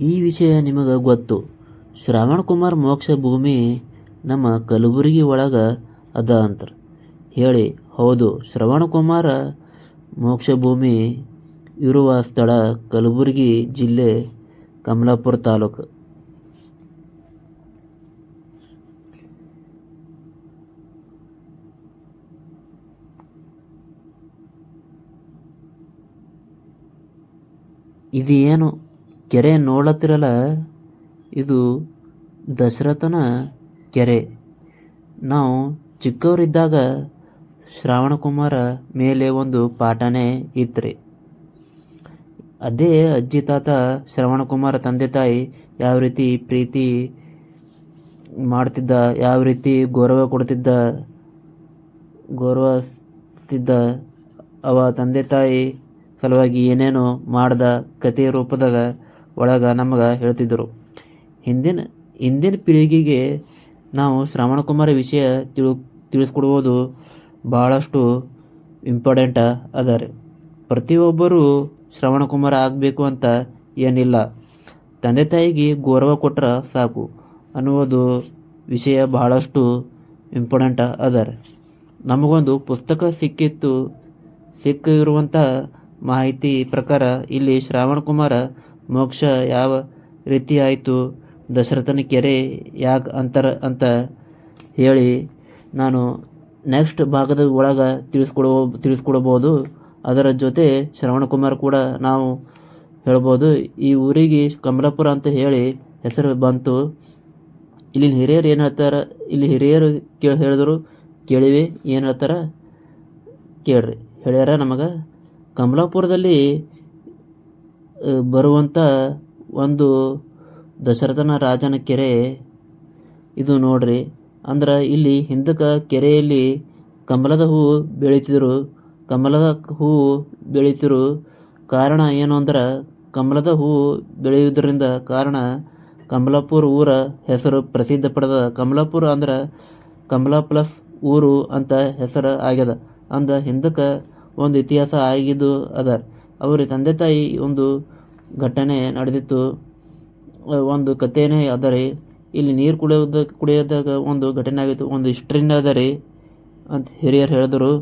ಈ ವಿಷಯ ನಿಮಗೆ ಗೊತ್ತು. ಶ್ರವಣಕುಮಾರ್ ಮೋಕ್ಷ ಭೂಮಿ ನಮ್ಮ ಕಲಬುರಗಿ ಒಳಗೆ ಅದ ಅಂತ ಹೇಳಿ, ಹೌದು ಶ್ರವಣಕುಮಾರ ಮೋಕ್ಷ ಭೂಮಿ ಇರುವ ಸ್ಥಳ ಕಲಬುರಗಿ ಜಿಲ್ಲೆ ಕಮಲಾಪುರ ತಾಲೂಕು. ಇದು ಏನು? ಕೆರೆ ನೋಡತ್ತಿರಲ್ಲ, ಇದು ದಶರಥನ ಕೆರೆ. ನಾವು ಚಿಕ್ಕವರಿದ್ದಾಗ ಶ್ರಾವಣಕುಮಾರ ಮೇಲೆ ಒಂದು ಪಾಠನೇ ಇತ್ತು ಅದೇ ಅಜ್ಜಿ ತಾತ ಶ್ರವಣಕುಮಾರ ತಂದೆ ತಾಯಿ ಯಾವ ರೀತಿ ಪ್ರೀತಿ ಮಾಡ್ತಿದ್ದ, ಯಾವ ರೀತಿ ಗೌರವ ಕೊಡ್ತಿದ್ದ, ಗೌರವಿಸ್ತಿದ್ದ ಅವ ತಂದೆ ತಾಯಿ ಸಲುವಾಗಿ ಏನೇನು ಮಾಡ್ದ ಕಥೆಯ ರೂಪದಾಗ ಒಳಗೆ ನಮಗೆ ಹೇಳ್ತಿದ್ದರು ಹಿಂದಿನ ಹಿಂದಿನ ಪೀಳಿಗೆಗೆ ನಾವು ಶ್ರವಣಕುಮಾರ ವಿಷಯ ತಿಳು, ತಿಳಿಸ್ಕೊಡುವುದು ಭಾಳಷ್ಟು ಇಂಪಾರ್ಟೆಂಟ ಅದ ರೀ ಪ್ರತಿಯೊಬ್ಬರೂ ಶ್ರವಣಕುಮಾರ ಆಗಬೇಕು ಅಂತ ಏನಿಲ್ಲ. ತಂದೆ ತಾಯಿಗೆ ಗೌರವ ಕೊಟ್ರೆ ಸಾಕು ಅನ್ನುವುದು ವಿಷಯ ಬಹಳಷ್ಟು ಇಂಪಾರ್ಟೆಂಟ ಅದ ನಮಗೊಂದು ಪುಸ್ತಕ ಸಿಕ್ಕಿತ್ತು ಸಿಕ್ಕಿರುವಂಥ ಮಾಹಿತಿ ಪ್ರಕಾರ ಇಲ್ಲಿ ಶ್ರಾವಣಕುಮಾರ ಮೋಕ್ಷ ಯಾವ ರೀತಿ ಆಯಿತು? ದಶರಥನ ಕೆರೆ ಯಾಕೆ ಅಂತಾರೆ ಅಂತ ಹೇಳಿ ನಾನು ನೆಕ್ಸ್ಟ್ ಭಾಗದ ಒಳಗೆ ತಿಳಿಸ್ಕೊಡೋ ತಿಳಿಸ್ಕೊಡ್ಬೋದು ಅದರ ಜೊತೆ ಶ್ರವಣಕುಮಾರ್ ಕೂಡ ನಾವು ಹೇಳ್ಬೋದು. ಈ ಊರಿಗೆ ಕಮಲಾಪುರ ಅಂತ ಹೇಳಿ ಹೆಸರು ಬಂತು. ಇಲ್ಲಿ ಹಿರಿಯರು ಏನು ಹೇಳ್ತಾರೆ? ಇಲ್ಲಿ ಹಿರಿಯರು ಕೇಳಿ ಹೇಳಿದ್ರು ಕೇಳಿವಿ, ಏನು ಹೇಳ್ತಾರೆ? ಕೇಳ್ರಿ. ಹೇಳ್ಯಾರ ನಮಗೆ. ಕಮಲಾಪುರದಲ್ಲಿ ಬರುವಂಥ ಒಂದು ದಶರಥನ ರಾಜನ ಕೆರೆ ಇದು ನೋಡ್ರಿ. ಅಂದ್ರೆ ಇಲ್ಲಿ ಹಿಂದಕ್ಕೆ ಕೆರೆಯಲ್ಲಿ ಕಮಲದ ಹೂವು ಬೆಳೀತಿದ್ರು. ಕಮಲದ ಹೂವು ಬೆಳೀತಿರು ಕಾರಣ ಏನು ಅಂದ್ರೆ ಕಮಲದ ಹೂವು ಬೆಳೆಯುವುದರಿಂದ ಕಾರಣ ಕಮಲಾಪುರ ಊರ ಹೆಸರು ಪ್ರಸಿದ್ಧ ಪಡೆದ ಕಮಲಾಪುರ ಅಂದ್ರೆ ಕಮಲ ಪ್ಲಸ್ ಊರು ಅಂತ ಹೆಸರು ಆಗ್ಯದ. ಅಂದ ಹಿಂದಕ್ಕೆ ಒಂದು ಇತಿಹಾಸ ಆಗಿದ್ದು ಅದ. ಅವ್ರ ತಂದೆ ತಾಯಿ ಒಂದು ಘಟನೆ ನಡೆದಿತ್ತು. ಒಂದು ಕಥೆನೇ ಆದರೆ, ಇಲ್ಲಿ ನೀರು ಕುಡಿಯೋದ ಕುಡಿಯೋದಾಗ ಒಂದು ಘಟನೆ ಆಗಿತ್ತು. ಒಂದು ಹಿಸ್ಟ್ರಿನೇ ರೀ ಅಂತ ಹಿರಿಯರು ಹೇಳಿದ್ರು.